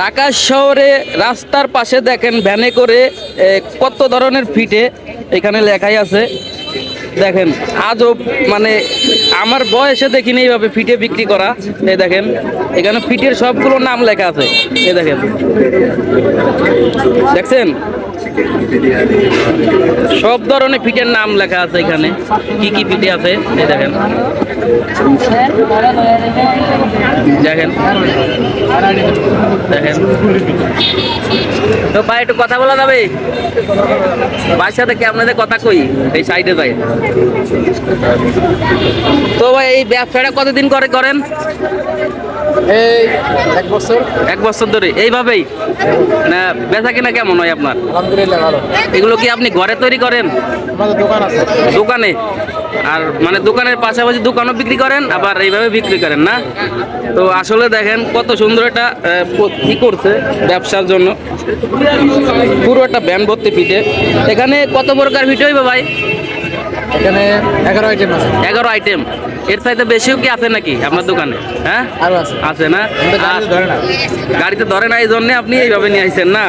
ঢাকা শহরে রাস্তার পাশে দেখেন ভ্যানে করে কত ধরনের ফিটে এখানে লেখাই আছে। দেখেন আজও মানে আমার বয়সে দেখিনি এইভাবে ফিটে বিক্রি করা। এই দেখেন, এখানে ফিটের সবগুলো নাম লেখা আছে। এই দেখেন। দেখছেন? সব ধরনের পিঠের নাম লেখা আছে এখানে। কি কি পিঠে আছে? এই দেখেন। দেখেন। দেখেন। তো ভাই একটু কথা বলা যাবে? ভাইয়ের সাথে কি আপনাদের কথা কই? এই সাইডে যাই। তো ভাই এই ব্যবসাটা কতদিন করে করেন? এই এক বছর। এক বছর ধরে। এইভাবেই? না বেচা কিনা কেমন হয় আপনার? আলহামদুলিল্লাহ ভালো। এগুলো কি আপনি ঘরে তৈরি করেন? আমাদের দোকান আছে। দোকানে? আর মানে দোকানের পাশাপাশি দোকানও বিক্রি করেন আবার এইভাবে বিক্রি করেন না? তো আসলে দেখেন কত সুন্দর একটা কী কি করছে ব্যবসার জন্য। পুরো একটা ব্যান ভর্তি পিঠে এখানে কত প্রকার পিঠে হইবে ভাই? এখানে এগারো আইটেম আছে। এগারো আইটেম এর চাইতে বেশিও কি আছে নাকি আপনার দোকানে? হ্যাঁ? আরও আছে। আছে না? গাড়িতে ধরে না। এই জন্য আপনি এইভাবে নিয়ে আসছেন না?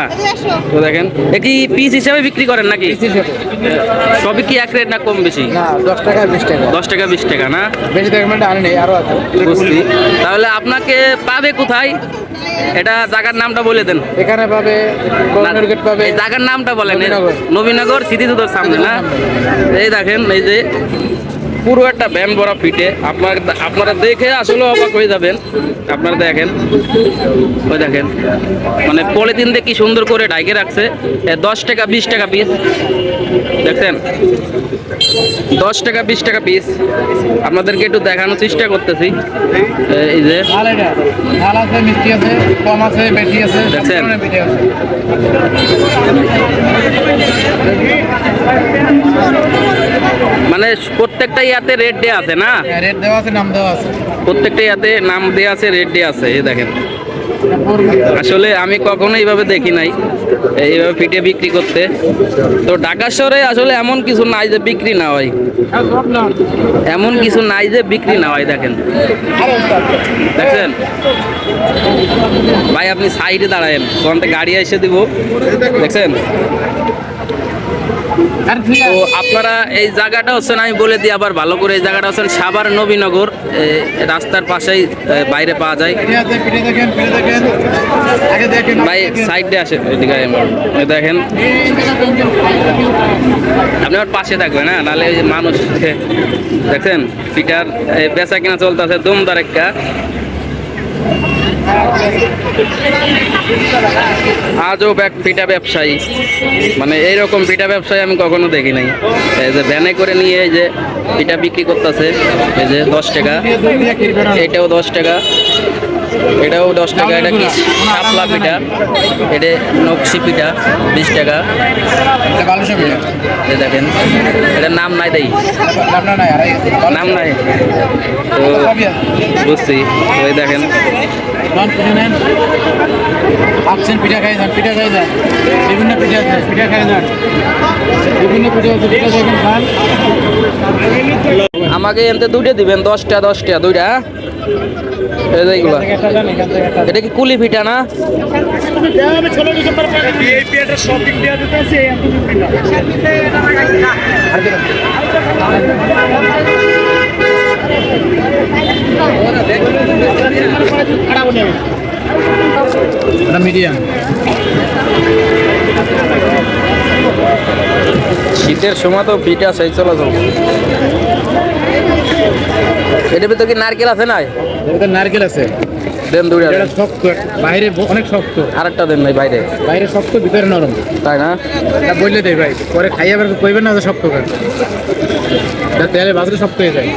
তো দেখেন কি পিস হিসাবে বিক্রি করেন নাকি। সবই কি এক রেট না কম বেশি? না দশ টাকা বিশ টাকা। দশ টাকা বিশ টাকা না? বেশি টাকা আনি নেই আরও আছে। বুঝছি। তাহলে আপনাকে পাবে কোথায়? এটা জায়গার নামটা বলে দেন। এখানে পাবে গেট পাবে এই জায়গার নামটা বলেন নবীনগর। সিটি সামনে না? এই দেখেন এই যে পুরো একটা ব্যান ভরা ফিটে আপনার আপনারা দেখে আসলে অবাক হয়ে যাবেন। আপনারা দেখেন। ওই দেখেন। মানে পলিথিন দিয়ে কি সুন্দর করে ডাইকে রাখছে। দশ টাকা বিশ টাকা পিস দেখছেন? দশ টাকা বিশ টাকা পিস আপনাদেরকে একটু দেখানোর চেষ্টা করতেছি। এই যে। দেখছেন? ধরনের পিঠে আছে মানে প্রত্যেকটা ইয়াতে রেট ডে আছে না? রেট দেওয়া আছে নাম দেওয়া আছে। প্রত্যেকটা ইয়াতে নাম দেওয়া আছে রেট দেওয়া আছে এই দেখেন। আসলে আমি কখনো এইভাবে দেখি নাই এইভাবে পিঠে বিক্রি করতে। তো ঢাকা শহরে আসলে এমন কিছু নাই যে বিক্রি না হয়। এমন কিছু নাই যে বিক্রি না হয় দেখেন। দেখছেন? ভাই আপনি সাইডে দাঁড়ায়েন কোনটা গাড়ি এসে দিব। দেখছেন? তো আপনারা এই জায়গাটা হচ্ছেন আমি বলে দিই আবার ভালো করে এই জায়গাটা হচ্ছেন সাভার নবীনগর। রাস্তার পাশেই বাইরে পাওয়া যায়। ভাই সাইডে আসেন এদিকে আমার। দেখেন। আপনি আমার পাশে থাকবেন হ্যাঁ? নাহলে ওই যে মানুষ দেখছেন পিটার এই বেচা কিনা চলতেছে দমদার একটা। আজও ব্যাগ পিঠা ব্যবসায়ী। মানে এইরকম পিঠা ব্যবসায়ী আমি কখনো দেখি নাই। এই যে ভ্যানে করে নিয়ে এই যে পিঠা বিক্রি করতেছে, এই যে দশ টাকা, এটাও দশ টাকা। এটাও দশ টাকা এটা কি? শাপলা পিঠা। এটা নকশি পিঠা বিশ টাকা। এটা দেখেন এটার নাম নাই আছে নাম নাই তো বুঝছি ওই দেখেন। পিঠে খাই যান পিঠা খাই যান। বিভিন্ন পিঠা আছে পিঠা খাই যান। বিভিন্ন পিঠা আছে পিঠা দেখেন খান। আমাকে এনতে দুইটা দিবেন দশটা দশটা দুইটা। এইগুলা এটা কি কুলি পিঠা না? মিডিয়াম। শীতের সময় তো পিঠা সেই চলাচল। এটার ভিতরে কি নারকেল আছে না এটা নারকেল আছে। দেন দুইটা এটা শক্ত বাইরে অনেক শক্ত। আরেকটা দেন ভাই বাইরে। বাইরে শক্ত ভিতরে নরম। তাই না? এটা বললে দেই ভাই। পরে খাইয়ে আবার কইবেন না যে শক্ত খান এটা তেলে বাজলে শক্ত হয়ে যায়।